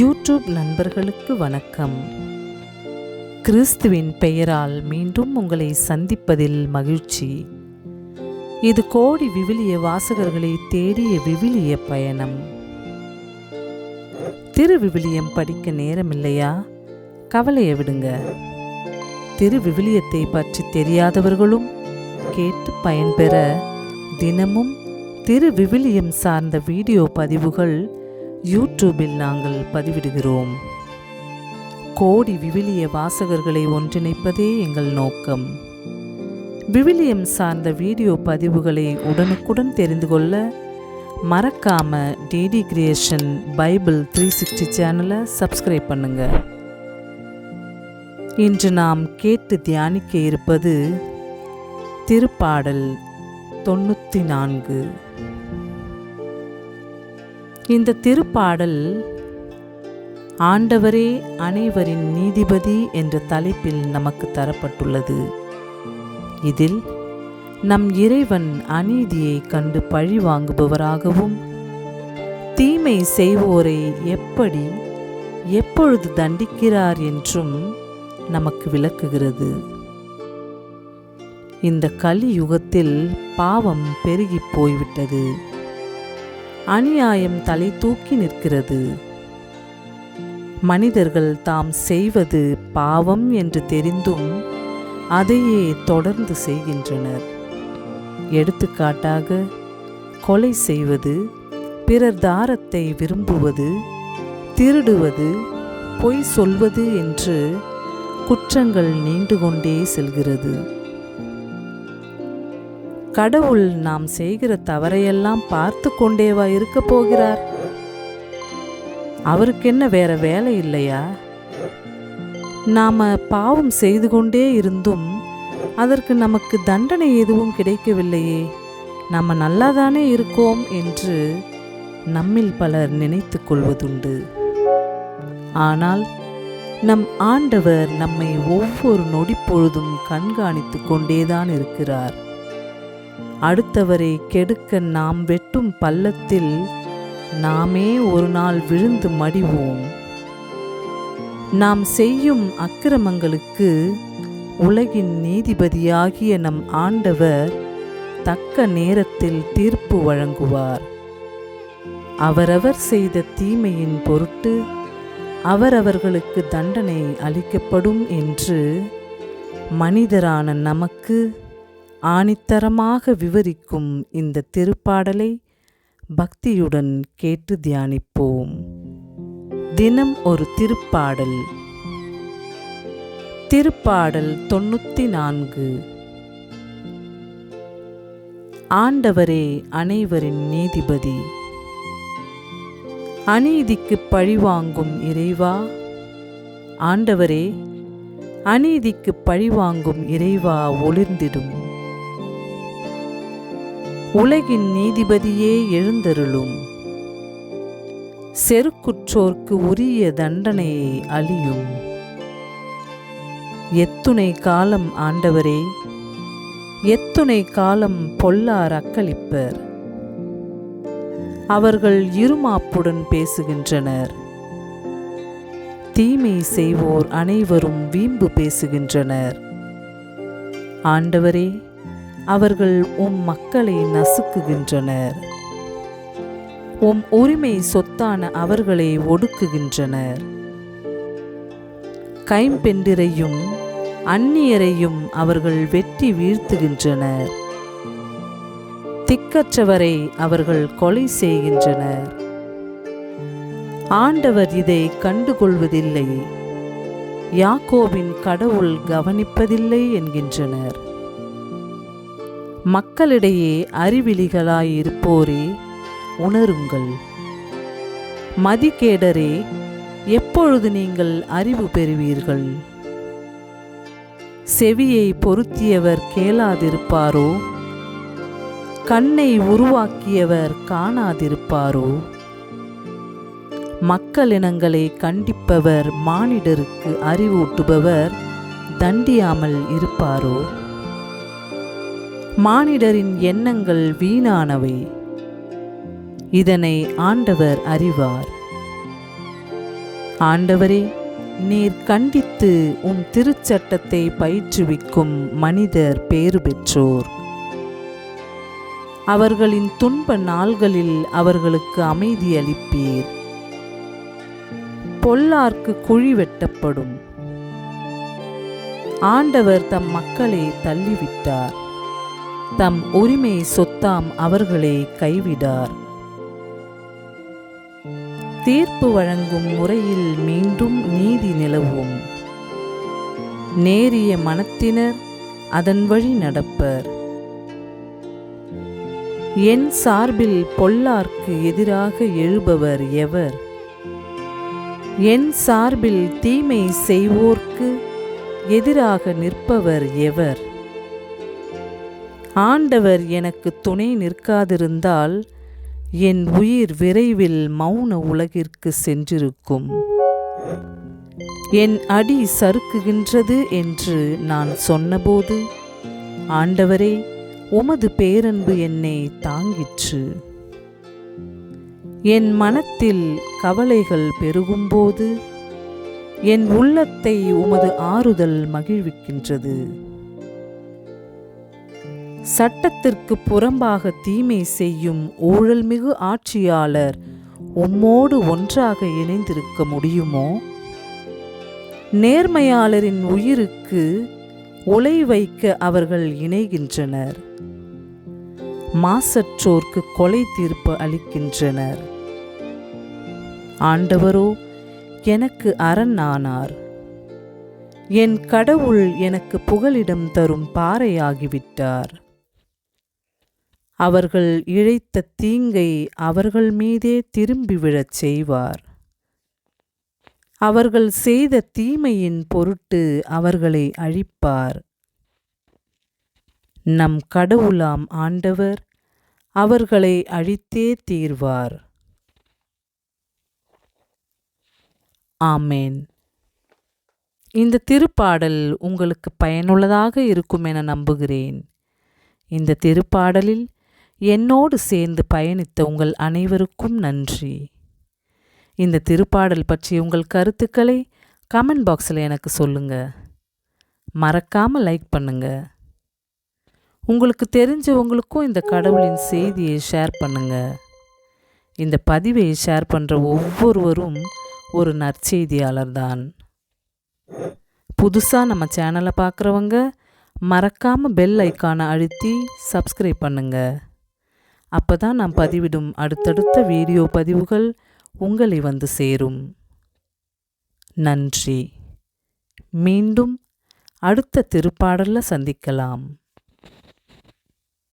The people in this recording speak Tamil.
யூடியூப் நண்பர்களுக்கு வணக்கம். கிறிஸ்துவின் பெயரால் மீண்டும் உங்களை சந்திப்பதில் மகிழ்ச்சி. இது கோடி விவிலிய வாசகர்களை தேடிய விவிலிய பயணம். திரு விவிலியம் படிக்க நேரமில்லையா? கவலையை விடுங்க. திருவிவிலியத்தை பற்றி தெரியாதவர்களும் கேட்டு பயன்பெற தினமும் திரு விவிலியம் சார்ந்த வீடியோ பதிவுகள் யூடியூபில் நாங்கள் பதிவிடுகிறோம். கோடி விவிலிய வாசகர்களை ஒன்றிணைப்பதே எங்கள் நோக்கம். விவிலியம் சார்ந்த வீடியோ பதிவுகளை உடனுக்குடன் தெரிந்து கொள்ள மறக்காம DD creation bible three sixty சேனலை சப்ஸ்கிரைப் பண்ணுங்க. இன்று நாம் கேட்டு தியானிக்க இருப்பது திருப்பாடல் தொண்ணூற்றி நான்கு. இந்த திருப்பாடல் ஆண்டவரே அனைவரின் நீதிபதி என்ற தலைப்பில் நமக்கு தரப்பட்டுள்ளது. இதில் நம் இறைவன் அநீதியை கண்டு பழி வாங்குபவராகவும் தீமை செய்வோரை எப்படி எப்பொழுது தண்டிக்கிறார் என்றும் நமக்கு விளக்குகிறது. இந்த கலியுகத்தில் பாவம் பெருகிப் போய்விட்டது. அநியாயம் தலை தூக்கி நிற்கிறது. மனிதர்கள் தாம் செய்வது பாவம் என்று தெரிந்தும் அதையே தொடர்ந்து செய்கின்றனர். எடுத்துக்காட்டாக கொலை செய்வது பிறர் தாரத்தை விரும்புவது திருடுவது பொய் சொல்வது என்று குற்றங்கள் நீண்டு கொண்டே செல்கிறது. கடவுள் நாம் செய்கிற தவறையெல்லாம் பார்த்து கொண்டேவா இருக்க போகிறார்? அவருக்கு என்ன வேற வேலை இல்லையா? நாம பாவம் செய்து கொண்டே இருந்தும் அதற்கு நமக்கு தண்டனை எதுவும் கிடைக்கவில்லையே. நம்ம நல்லாதானே இருக்கோம் என்று நம்மில் பலர் நினைத்து கொள்வதுண்டு. ஆனால் நம் ஆண்டவர் நம்மை ஒவ்வொரு நொடி பொழுதும் கண்காணித்து கொண்டேதான் இருக்கிறார். அடுத்தவரை கெடுக்க நாம் வெட்டும் பள்ளத்தில் நாமே ஒரு நாள் விழுந்து மடிவோம். நாம் செய்யும் அக்கிரமங்களுக்கு உலகின் நீதிபதியாகிய நம் ஆண்டவர் தக்க நேரத்தில் தீர்ப்பு வழங்குவார். அவரவர் செய்த தீமையின் பொருட்டு அவரவர்களுக்கு தண்டனை அளிக்கப்படும் என்று மனிதரான நமக்கு ஆணித்தரமாக விவரிக்கும் இந்த திருப்பாடலை பக்தியுடன் கேட்டு தியானிப்போம். தினம் ஒரு திருப்பாடல். திருப்பாடல் தொண்ணூற்றி நான்கு ஆண்டவரே அனைவரின் நீதிபதி. அநீதிக்கு பழிவாங்கும் இறைவா. ஆண்டவரே அநீதிக்கு பழிவாங்கும் இறைவா ஒளிர்ந்திடும். உலகின் நீதிபதியே எழுந்தருளும். செருக்குற்றோர்க்கு உரிய தண்டனையை அழியும். எத்துணை காலம் ஆண்டவரே எத்துணை காலம் பொல்லார் அக்களிப்பர். அவர்கள் இருமாப்புடன் பேசுகின்றனர். தீமை செய்வோர் அனைவரும் வீம்பு பேசுகின்றனர். ஆண்டவரே அவர்கள் உம் மக்களை நசுக்குகின்றனர். உம் உரிமை சொத்தான அவர்களை ஒடுக்குகின்றனர். கைம்பெண்டிரையும் அந்நியரையும் அவர்கள் வெட்டி வீழ்த்துகின்றனர். திக்கற்றவரை அவர்கள் கொலை செய்கின்றனர். ஆண்டவர் இதை கண்டுகொள்வதில்லை. யாக்கோவின் கடவுள் கவனிப்பதில்லை என்கின்றனர். மக்களிடையே அறிவிலிகளாயிருப்போரே உணருங்கள். மதிகேடரே எப்பொழுது நீங்கள் அறிவு பெறுவீர்கள்? செவியை பொருத்தியவர் கேளாதிருப்பாரோ? கண்ணை உருவாக்கியவர் காணாதிருப்பாரோ? மக்களினங்களை கண்டிப்பவர் மானிடருக்கு அறிவூட்டுபவர் தண்டியாமல் இருப்பாரோ? மானிடரின் எண்ணங்கள் வீணானவை. இதனை ஆண்டவர் அறிவார். ஆண்டவரே நீர் கண்டித்து உம் திருச்சட்டத்தை பயிற்றுவிக்கும் மனிதர் பேறு பெற்றோர். அவர்களின் துன்ப நாள்களில் அவர்களுக்கு அமைதி அளிப்பீர். பொல்லார்க்கு குழி வெட்டப்படும். ஆண்டவர் தம் மக்களை தள்ளிவிட்டார். தம் உரிமை சொத்தாம் அவர்களை கைவிடார். தீர்ப்பு வழங்கும் முறையில் மீண்டும் நீதி நிலவும். நேரிய மனத்தினர் அதன் வழி நடப்பர். என் சார்பில் பொல்லார்க்கு எதிராக எழுபவர் எவர்? என் சார்பில் தீமை செய்வோர்க்கு எதிராக நிற்பவர் எவர்? ஆண்டவர் எனக்கு துணை நிற்காதிருந்தால் என் உயிர் விரைவில் மௌன உலகிற்கு சென்றிருக்கும். என் அடி சறுக்குகின்றது என்று நான் சொன்னபோது ஆண்டவரே உமது பேரன்பு என்னை தாங்கிற்று. என் மனத்தில் கவலைகள் பெருகும்போது என் உள்ளத்தை உமது ஆறுதல் மகிழ்விக்கின்றது. சட்டத்திற்கு புறம்பாக தீமை செய்யும் ஊழல்மிகு ஆட்சியாளர் உம்மோடு ஒன்றாக இணைந்திருக்க முடியுமோ? நேர்மையாளரின் உயிருக்கு உலை வைக்க அவர்கள் இணைகின்றனர். மாசற்றோர்க்கு கொலை தீர்ப்பு அளிக்கின்றனர். ஆண்டவரோ எனக்கு அரண் ஆனார் என் கடவுள் எனக்கு புகலிடம் தரும் பாறையாகிவிட்டார். அவர்கள் இழைத்த தீங்கை அவர்கள் மீதே திரும்பி விழச் செய்வார். அவர்கள் செய்த தீமையின் பொருட்டு அவர்களை அழிப்பார். நம் கடவுளாம் ஆண்டவர் அவர்களை அழித்தே தீர்வார். ஆமேன். இந்த திருப்பாடல் உங்களுக்கு பயனுள்ளதாக இருக்கும் என நம்புகிறேன். இந்த திருப்பாடலில் என்னோடு சேர்ந்து பயணித்த உங்கள் அனைவருக்கும் நன்றி. இந்த திருப்பாடல் பற்றி உங்கள் கருத்துக்களை கமெண்ட் பாக்ஸில் எனக்கு சொல்லுங்கள் மறக்காமல் லைக் பண்ணுங்கள் உங்களுக்கு தெரிஞ்சவங்களுக்கும் இந்த கடவுளின் செய்தியை ஷேர் பண்ணுங்கள் இந்த பதிவை ஷேர் பண்ணுற ஒவ்வொருவரும் ஒரு நற்செய்தியாளர் தான். புதுசாக நம்ம சேனலை பார்க்குறவங்க மறக்காமல் பெல் ஐக்கானை அழுத்தி சப்ஸ்கிரைப் பண்ணுங்கள் அப்போ தான் நான் பதிவிடும் அடுத்தடுத்த வீடியோ பதிவுகள் உங்களை வந்து சேரும். நன்றி. மீண்டும் அடுத்த திருப்பாடலில் சந்திக்கலாம்.